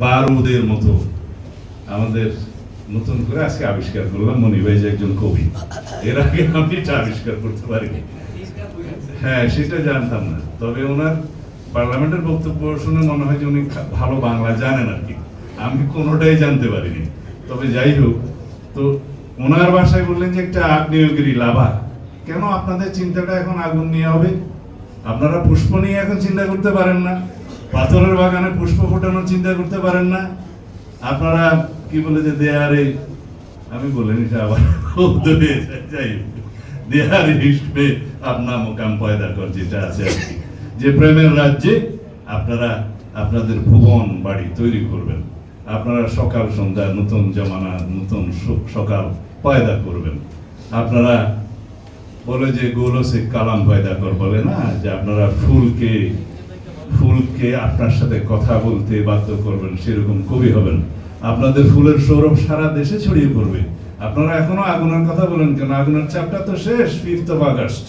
বারুদের মতো আমাদের নতুন করে আজকে আবিষ্কার করলাম মনিভাই যে একজন কবি। এর আগে আমি আবিষ্কার করতে পারিনি। হ্যাঁ সেটা জানতাম না। তবে ওনার পার্লামেন্টের বক্তব্য শুনে মনে হয় যে উনি ভালো বাংলা জানেন আর কি। আমি কোনোটাই জানতে পারিনি। তবে যাই হোক, তো ওনার ভাষায় বললেন যে একটা আগ্নেয়গিরি লাভা। কেন আপনাদের চিন্তাটা এখন আগুন নিয়ে হবে? আপনারা পুষ্প নিয়ে এখন চিন্তা করতে পারেন না। পাথরের বাগানে পুষ্প ফোটানোর চিন্তা করতে পারেন না। আপনারা কি বলে যে দেয়ারে, আমি বলিনি, এটা আবার যাই হোক। হিসবে আপনার মোকাম পয়দা কর যেটা আছে আর কি। যে প্রেমের রাজ্যে আপনারা আপনাদের ভুবন বাড়ি তৈরি করবেন। আপনারা সকাল, সন্ধ্যা, নতুন জমানা, নতুন সকাল পয়দা করবেন। আপনারা বলে যে গোলো সে কালাম পয়দা কর বলে না, যে আপনারা ফুলকে ফুলকে আপনার সাথে কথা বলতে বাধ্য করবেন সেরকম কবি হবেন। আপনাদের ফুলের সৌরভ সারা দেশে ছড়িয়ে পড়বে। আপনারা এখনও আগুনের কথা বলেন কেন? আগুনের চাপটা তো শেষ ফিফথ অফ আগস্ট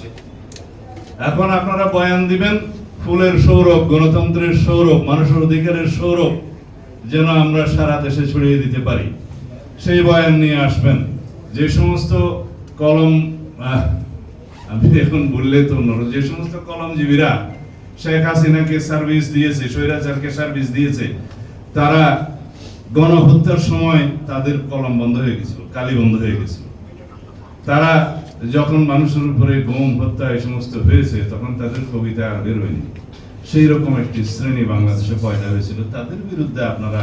এখন আপনারা বয়ান দিবেন ফুলের সৌরভ গণতন্ত্রের সৌরভ মানুষের অধিকারের সৌরভ যেন আমরা সারা দেশে ছড়িয়ে দিতে পারি। সেই বয়ান নিয়ে আসবেন। যে সমস্ত কলম আমি এখন বললে তো অন্যরা, যে সমস্ত কলমজীবীরা শেখ হাসিনাকে সার্ভিস দিয়েছে, স্বৈরাচারকে সার্ভিস দিয়েছে, তারা গণহত্যার সময় তাদের কলম বন্ধ হয়ে গেছিল, কালি বন্ধ হয়ে গেছিল। তারা যখন মানুষের উপরে গম, হত্যা এই সমস্ত হয়েছে, তখন তাদের কবিতা বের হয়নি। সেই রকম একটি শ্রেণি বাংলাদেশে পয়দা হয়েছিল। তাদের বিরুদ্ধে আপনারা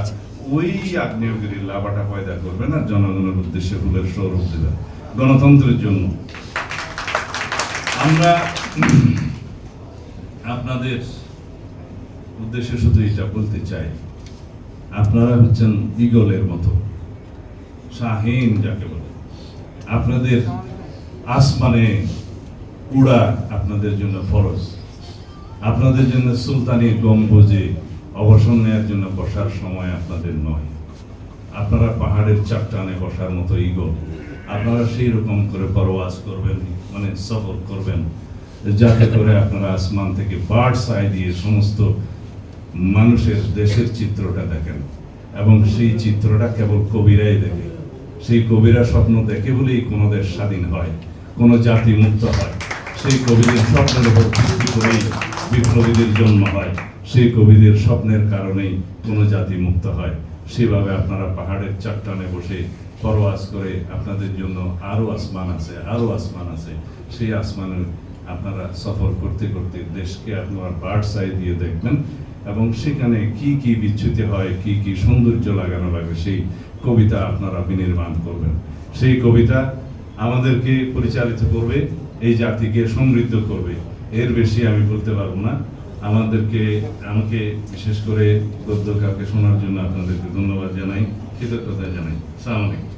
ওই আগ্নেয়গিরির লাভাটা পয়দা করবেন আর জনগণের উদ্দেশ্যে ফুলের সৌরভ দেবেন গণতন্ত্রের জন্য। আমরা আপনাদের উদ্দেশ্যে শুধু এটা বলতে চাই। আপনারা হচ্ছেন ইগলের মতো। শাহীন যাকে বলে। আপনাদের আসমানে উড়া আপনাদের জন্য ফরজ। আপনাদের জন্য সুলতানি গম্বুজে অবসর নেওয়ার জন্য বসার সময় আপনাদের নয়। আপনারা পাহাড়ের চাপটানে বসার মতো ইগো আপনারা সেই রকম করে পরওয়াজ করবেন মানে সফর করবেন। যাতে করে আপনারা আসমান থেকে বার্ডস আই দিয়ে সমস্ত মানুষের দেশের চিত্রটা দেখেন। এবং সেই চিত্রটা কেবল কবিরাই দেখে। সেই কবিরা স্বপ্ন দেখে বলেই কোনো দেশ স্বাধীন হয়, কোনো জাতি মুক্ত হয়। সেই কবিদের স্বপ্নের উপর ভিত্তি করেই বিপ্লবীদের জন্ম হয়। সেই কবিদের স্বপ্নের কারণেই কোনো জাতি মুক্ত হয়। সেভাবে আপনারা পাহাড়ের চারটানে বসে পরওয়াজ করে আপনাদের জন্য আরও আসমান আছে আরও আসমান আছে। সেই আসমানে আপনারা সফর করতে করতে দেশকে আপনারা বার্ড সাই দিয়ে দেখবেন এবং সেখানে কি কি বিচ্যুতি হয়, কি কি সৌন্দর্য লাগানো লাগে, সেই কবিতা আপনারা বিনির্মাণ করবেন। সেই কবিতা আমাদেরকে পরিচালিত করবে, এই জাতিকে সমৃদ্ধ করবে। এর বেশি আমি বলতে পারব না। আমাদেরকে, আমাকে বিশেষ করে গদ্য কাউকে শোনার জন্য আপনাদেরকে ধন্যবাদ জানাই, কৃতজ্ঞতা জানাই। সালাম আলাইকুম।